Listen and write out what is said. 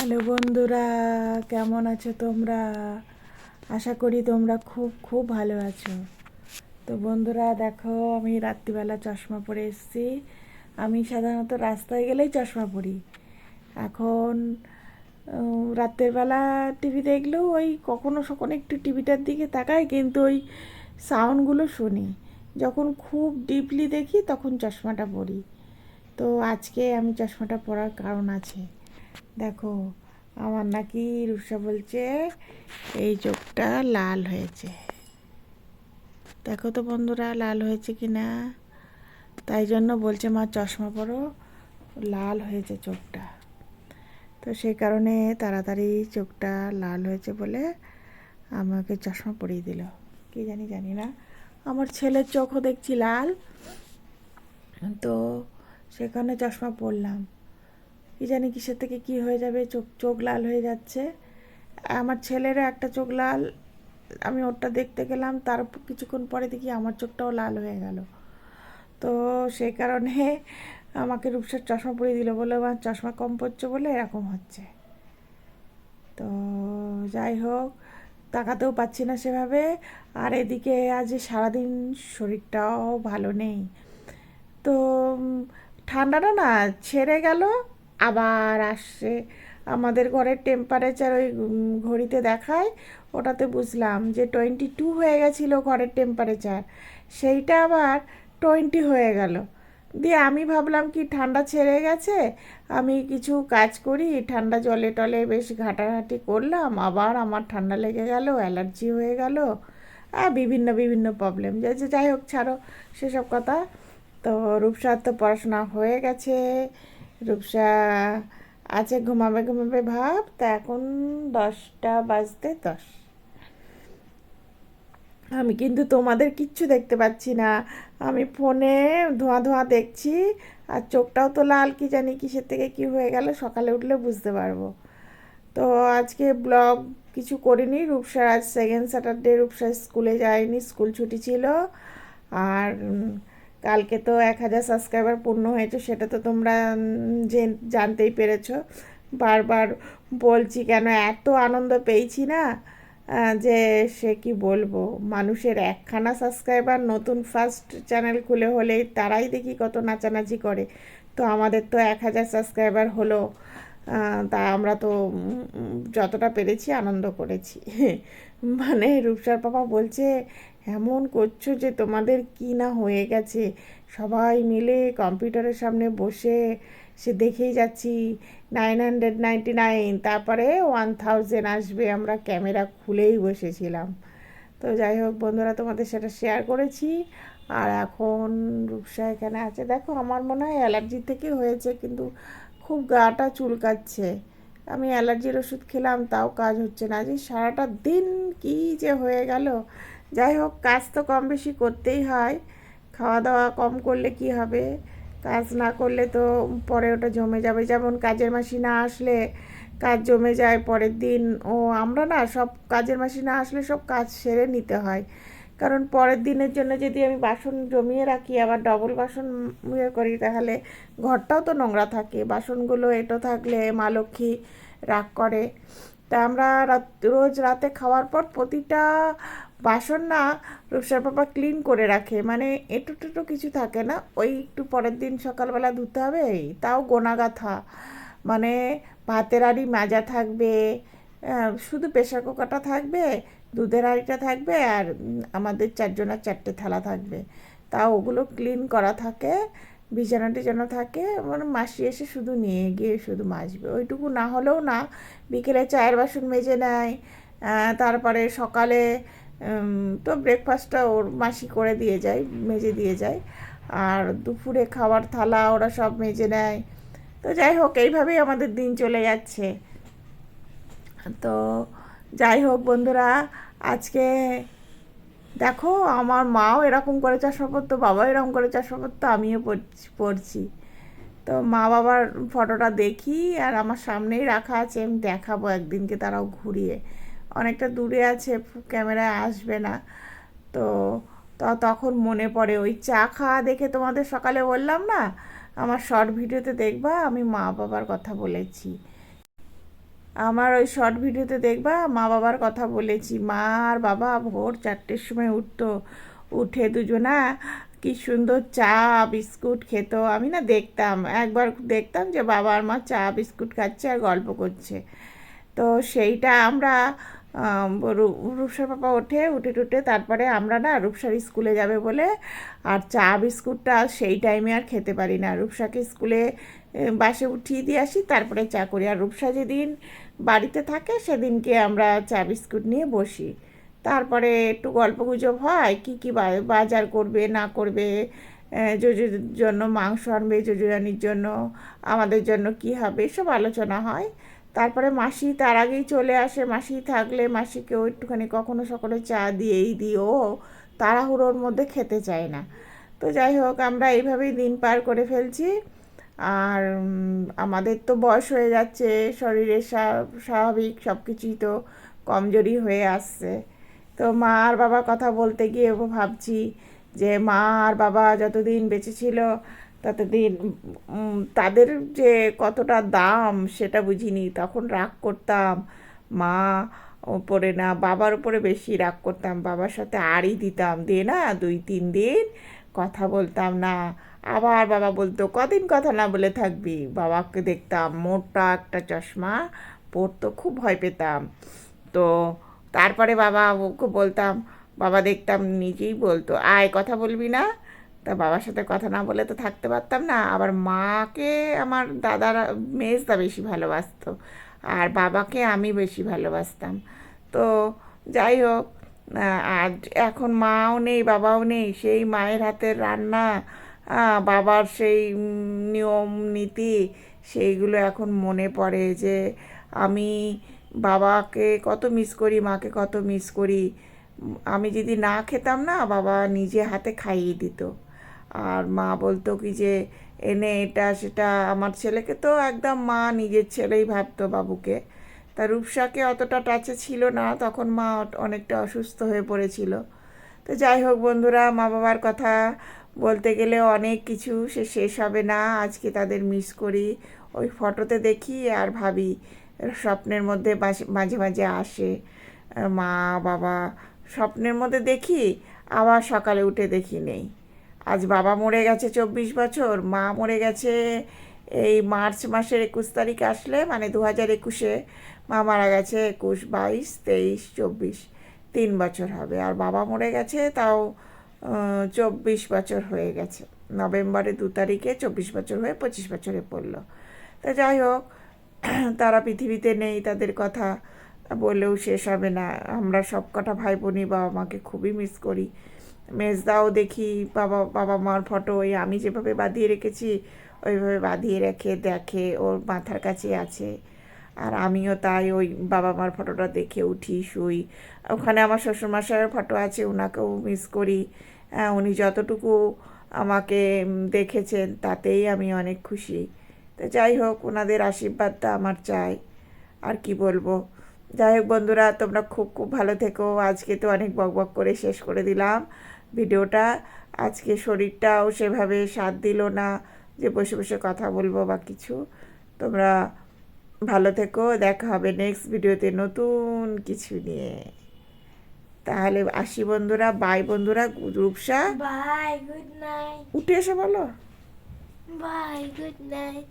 Hello বন্ধুরা, কেমন আছো তোমরা? আশা করি তোমরা খুব খুব ভালো আছো। তো বন্ধুরা, দেখো, আমি রাত্রিবেলা চশমা পরে এসেছি। আমি সাধারণত রাস্তায় গেলেই চশমা পরি। এখন রাতের বেলা টিভি দেখলেও ওই কখনো সখনো একটু টিভিটার দিকে তাকাই, কিন্তু ওই সাউন্ডগুলো শুনি। যখন খুব ডিপলি দেখি, তখন চশমাটা পরি। তো আজকে আমি চশমাটা পরার কারণ আছে। দেখো, আমার নাকি রুষা বলছে এই চোখটা লাল হয়েছে। দেখো তো বন্ধুরা, লাল হয়েছে কি না তাই জন্য বলছে, মা, চশমা পরো, লাল হয়েছে চোখটা। তো সেই কারণে তাড়াতাড়ি চোখটা লাল হয়েছে বলে আমাকে চশমা পরিয়ে দিল। কি জানি জানি না। আমার ছেলের চোখও দেখছি লাল। তো সেখানে চশমা পরলাম। কি জানি কিসের থেকে কি হয়ে যাবে, চোখ চোখ লাল হয়ে যাচ্ছে। আমার ছেলেরও একটা চোখ লাল, আমি ওরটা দেখতে গেলাম, তার কিছুক্ষণ পরে দেখি আমার চোখটাও লাল হয়ে গেল। তো সেই কারণে আমাকে রূপসার চশমা পরিয়ে দিল বলে আমার চশমা কম পড়ছে বলে এরকম হচ্ছে। তো যাই হোক, তাকাতেও পাচ্ছি না সেভাবে। আর এদিকে আজ সারাদিন শরীরটাও ভালো নেই। তো ঠান্ডাটা না ছেড়ে গেল। আবার আসছে। আমাদের ঘরের টেম্পারেচার ওই ঘড়িতে দেখায়, ওটাতে বুঝলাম যে টোয়েন্টি টু হয়ে গেছিল ঘরের টেম্পারেচার সেইটা আবার টোয়েন্টি হয়ে গেল। দিয়ে আমি ভাবলাম কি, ঠান্ডা ছেড়ে গেছে, আমি কিছু কাজ করি, ঠান্ডা জলে টলে বেশ ঘাটাঘাটি করলাম, আবার আমার ঠান্ডা লেগে গেল অ্যালার্জি হয়ে গেল বিভিন্ন বিভিন্ন প্রবলেম যে যে, যাই হোক, ছাড়ো, সেসব কথা। তো রূপসার তো পড়াশোনা হয়ে গেছে। রূপসা আছে, ঘুমাবে ঘুমাবে ভাব, তা এখন দশটা বাজতে দশ। আমি কিন্তু তোমাদের কিচ্ছু দেখতে পাচ্ছি না। আমি ফোনে ধোঁয়া ধোঁয়া দেখছি, আর চোখটাও তো লাল, কি জানি কিসের থেকে কি হয়ে গেল, সকালে উঠলে বুঝতে পারব। তো আজকে ব্লগ কিছু করিনি, রূপসার আজ সেকেন্ড স্যাটারডে রূপসা স্কুলে যায়নি, স্কুল ছুটি ছিল। আর কালকে তো এক হাজার সাবস্ক্রাইবার পূর্ণ হয়েছে, সেটা তো তোমরা জানতেই পেরেছ। বারবার বলছি কেন, এত আনন্দ পেয়েছি না যে সে কি বলব? মানুষের একখানা সাবস্ক্রাইবার নতুন ফার্স্ট চ্যানেল খুলে হলে তারাই দেখি কত নাচানাচি করে। তো আমাদের তো এক হাজার সাবস্ক্রাইবার হলো। তা আমরা তো যতটা পেরেছি আনন্দ করেছি। মানে রূপসার পাপা বলছে, এমন করছ যে তোমাদের কি না হয়ে গেছে। সবাই মিলে কম্পিউটারের সামনে বসে, সে দেখেই যাচ্ছি নাইন হান্ড্রেড নাইনটি নাইন তারপরে ওয়ান থাউজেন্ড আসবে, আমরা ক্যামেরা খুলেই বসেছিলাম। তো যাই হোক বন্ধুরা, তোমাদের সেটা শেয়ার করেছি। আর এখন রূপসা এখানে আছে। দেখো, আমার মনে হয় অ্যালার্জি থেকে হয়েছে, কিন্তু খুব গাটা চুলকাচ্ছে। আমি অ্যালার্জির ওষুধ খেলাম, তাও কাজ হচ্ছে না। যে সারাটা দিন কি যে হয়ে গেল। যাই হোক, কাজ তো কম বেশি করতেই হয়। খাওয়া দাওয়া কম করলে কি হবে? কাজ না করলে তো পরে ওটা জমে যাবে। যেমন কাজের মাসি না আসলে কাজ জমে যায়, পরের দিন ও আমরা না সব কাজের মাসি না আসলে সব কাজ সেরে নিতে হয়। কারণ পরের দিনের জন্য যদি আমি বাসন জমিয়ে রাখি, আবার ডবল বাসন ইয়ে করি, তাহলে ঘরটাও তো নোংরা থাকে। বাসনগুলো এটো থাকলে মা লক্ষ্মী রাগ করে। তা আমরা রাত- রোজ রাতে খাওয়ার পর প্রতিটা বাসন না রূপসার পাপা ক্লিন করে রাখে। মানে এটু টেটু কিছু থাকে না। ওই একটু পরের দিন সকালবেলা ধুতে হবে তাও গোনা গাথা মানে ভাতের হাঁড়ি মাজা থাকবে শুধু প্রেশার কুকারটা থাকবে দুধের হাঁড়িটা থাকবে আর আমাদের চারজনের চারটে থালা থাকবে। তা ওগুলো ক্লিন করা থাকে বিছানা টিছানা থাকে মানে মাসি এসে শুধু নিয়ে গিয়ে শুধু মাজবে। ওইটুকু না হলেও না, বিকেলে চায়ের বাসন মেজে নেয় তারপরে সকালে তো ব্রেকফাস্টটা ওর মাসি করে দিয়ে যায়, মেজে দিয়ে যায়। আর দুপুরে খাওয়ার থালা ওরা সব মেজে নেয়। তো যাই হোক, এইভাবেই আমাদের দিন চলে যাচ্ছে। তো যাই হোক বন্ধুরা, আজকে দেখো আমার মাও এরকম করে চশমা পরতো বাবাও এরকম করে চশমা পরতো আমিও পড়ছি পড়ছি। তো মা বাবার ফটোটা দেখি আর আমার সামনেই রাখা আছে, আমি দেখাবো একদিনকে তারাও ঘুরিয়ে। অনেকটা দূরে আছে, ক্যামেরায় আসবে না। তো তখন মনে পড়ে, ওই চা খাওয়া দেখে তোমাদের সকালে বললাম না? আমার শর্ট ভিডিওতে দেখবা, আমি মা বাবার কথা বলেছি। আমার ওই শর্ট ভিডিওতে দেখবা, মা বাবার কথা বলেছি, মা আর বাবা ভোর চারটের সময় উঠতো, উঠে দুজনা কি সুন্দর চা, বিস্কুট খেত। আমি না দেখতাম, একবার দেখতাম যে বাবা আর মা চা, বিস্কুট খাচ্ছে আর গল্প করছে। তো সেইটা আমরা রূপসার পাপা ওঠে, উঠে টুটে তারপরে আমরা না রূপসার স্কুলে যাবে বলে আর চা, বিস্কুটটা সেই টাইমে আর খেতে পারি না। রূপসাকে স্কুলে বাসে উঠিয়ে দিয়ে আসি, তারপরে চা করি। আর রূপসা যেদিন বাড়িতে থাকে, সেদিনকে আমরা চা বিস্কুট নিয়ে বসি। তারপরে একটু গল্প গুজব হয়, কী কী বাজার করবে, না করবে যোজুর জন্য মাংস আনবে যোজুরানির জন্য, আমাদের জন্য কি হবে, এসব আলোচনা হয়। তারপরে মাসি তার আগেই চলে আসে, মাসি থাকলে মাসিকেও একটুখানি কখনো সকলে চা দিয়েই দিই ও তাড়াহুড়োর মধ্যে খেতে চায় না। তো যাই হোক, আমরা এইভাবেই দিন পার করে ফেলছি। আর আমাদের তো বয়স হয়ে যাচ্ছে শরীরের স্বা- স্বাভাবিক সব কিছুই তো কমজোরি হয়ে আসছে। তো মা আর বাবার কথা বলতে গিয়ে ভাবছি যে মা আর বাবা যতদিন বেঁচে ছিল, ততদিন তাদের যে কতটা দাম সেটা বুঝিনি। তখন রাগ করতাম, মা ওপরে না, বাবার উপরে বেশি রাগ করতাম। বাবার সাথে আড়ি দিতাম। দিয়ে না, দুই তিন দিন কথা বলতাম, না আবার বাবা বলতো, কদিন কথা না বলে থাকবি? বাবাকে দেখতাম, মোটা একটা চশমা পরতো, খুব ভয় পেতাম। তো তারপরে বাবা ওকে বলতাম, বাবা দেখতাম নিজেই বলতো, আয়, কথা বলবি না? তা বাবার সাথে কথা না বলে তো থাকতে পারতাম না। আবার মাকে আমার দাদারা মেজদা বেশি ভালোবাসতো, আর বাবাকে আমি বেশি ভালোবাসতাম। তো যাই হোক আর এখন মাও নেই, বাবাও নেই, সেই মায়ের হাতের রান্না বাবার সেই নিয়ম, নীতি সেইগুলো এখন মনে পড়ে যে আমি বাবাকে কত মিস করি, মাকে কত মিস করি। আমি যদি না খেতাম না, বাবা নিজে হাতে খাইয়ে দিত। আর মা বলতো কি যে, এনে এটা, সেটা আমার ছেলেকে তো একদম মা নিজের ছেলেই ভাবতো বাবুকে। তা রূপসাকে অতটা টাচে ছিল না, তখন মা অনেকটা অসুস্থ হয়ে পড়েছিল। তো যাই হোক বন্ধুরা মা বাবার কথা বলতে গেলে অনেক কিছু সে শেষ হবে না, আজকে তাদের মিস করি। ওই ফটোতে দেখি আর ভাবি, স্বপ্নের মধ্যে মাঝে মাঝে আসে। মা, বাবা, স্বপ্নের মধ্যে দেখি, আবার সকালে উঠে দেখি নেই। আজ বাবা মরে গেছে চব্বিশ বছর, মা মরে গেছে এই মার্চ মাসের একুশ তারিখ আসলে মানে দু হাজার একুশে। মা মারা গেছে একুশ, বাইশ, তেইশ, চব্বিশ, তিন বছর হবে। আর বাবা মরে গেছে তাও চব্বিশ বছর হয়ে গেছে। নভেম্বরে দু তারিখে চব্বিশ বছর হয়ে পঁচিশ বছরে পড়ল। তা যাই হোক, তারা পৃথিবীতে নেই, তাদের কথা বলেও শেষ হবে না। আমরা সব কটা ভাই বোনই বাবা মাকে খুবই মিস করি। মেজদাও দেখি বাবা বাবা মার ফটো ওই আমি যেভাবে বাঁধিয়ে রেখেছি, ওইভাবে বাঁধিয়ে রেখে দেখে, ওর মাথার কাছে আছে। আর আমিও তাই ওই বাবা মার ফটোটা দেখে উঠি শুই। ওখানে আমার শ্বশুরমশাইয়ের ফটো আছে ওনাকেও মিস করি। হ্যাঁ, উনি যতটুকু আমাকে দেখেছেন তাতেই আমি অনেক খুশি। তো যাই হোক ওনাদের আশীর্বাদটা আমার চাই। আর কি বলব? যাই হোক বন্ধুরা তোমরা খুব খুব ভালো থেকো। আজকে তো অনেক বক বক করে শেষ করে দিলাম ভিডিওটা। আজকে শরীরটাও সেভাবে সাথ দিল না যে বসে বসে কথা বলব বা কিছু। তোমরা ভালো থেকো দেখা হবে নেক্সট ভিডিওতে নতুন কিছু নিয়ে। তাহলে আসি বন্ধুরা বাই বন্ধুরা রূপসা। বাই গুড নাইট উঠে এসে বলো। Bye good night.